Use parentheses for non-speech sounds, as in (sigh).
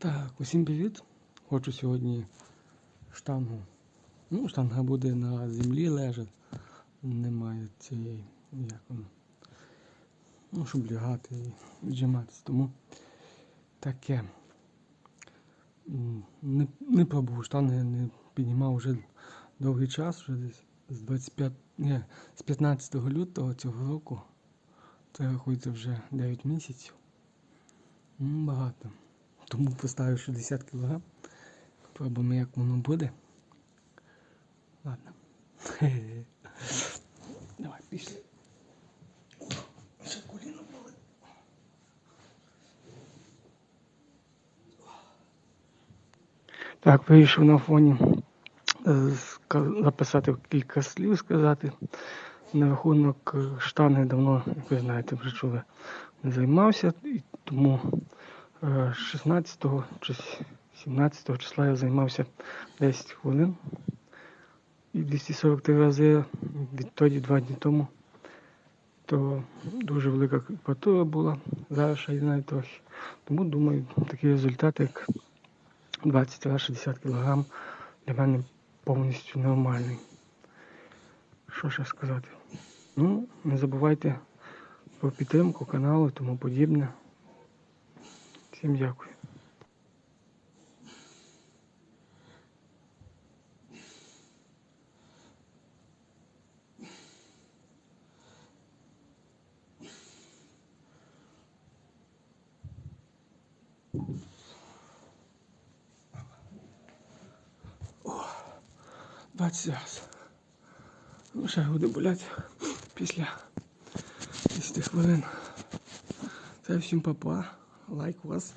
Так, усім привіт. Хочу сьогодні штангу. Ну, штанга буде на землі лежати. Немає цієї, як воно. Ну, щоб лягати і віджиматися. Тому таке. Не, не пробував штанги, не піднімав вже довгий час, вже десь з 25, ні, з 15 лютого цього року. Це рахується вже 9 місяців. Багато. Тому поставив 60 кг. Пробуємо, як воно буде. Ладно. (laughs) Давай, пішли. Ще коліно болить. Так, вийшов на фоні е, записати кілька слів, сказати. На рахунок е, штанги давно, як ви знаєте, вже чули, не займався, і тому е, 16 чи 17 числа я займався 10 хвилин і 243 рази відтоді два дні тому. То дуже велика квартура була, зараз ще знаю трохи. Тому думаю, такий результат, як 20-60 кг, для мене повністю нормальний. Що ще сказати? Ну, не забувайте про підтримку каналу і тому подібне. Всім дякую. О, 20 раз. Ну, буде болять після 10 хвилин. Це всім папа. like was.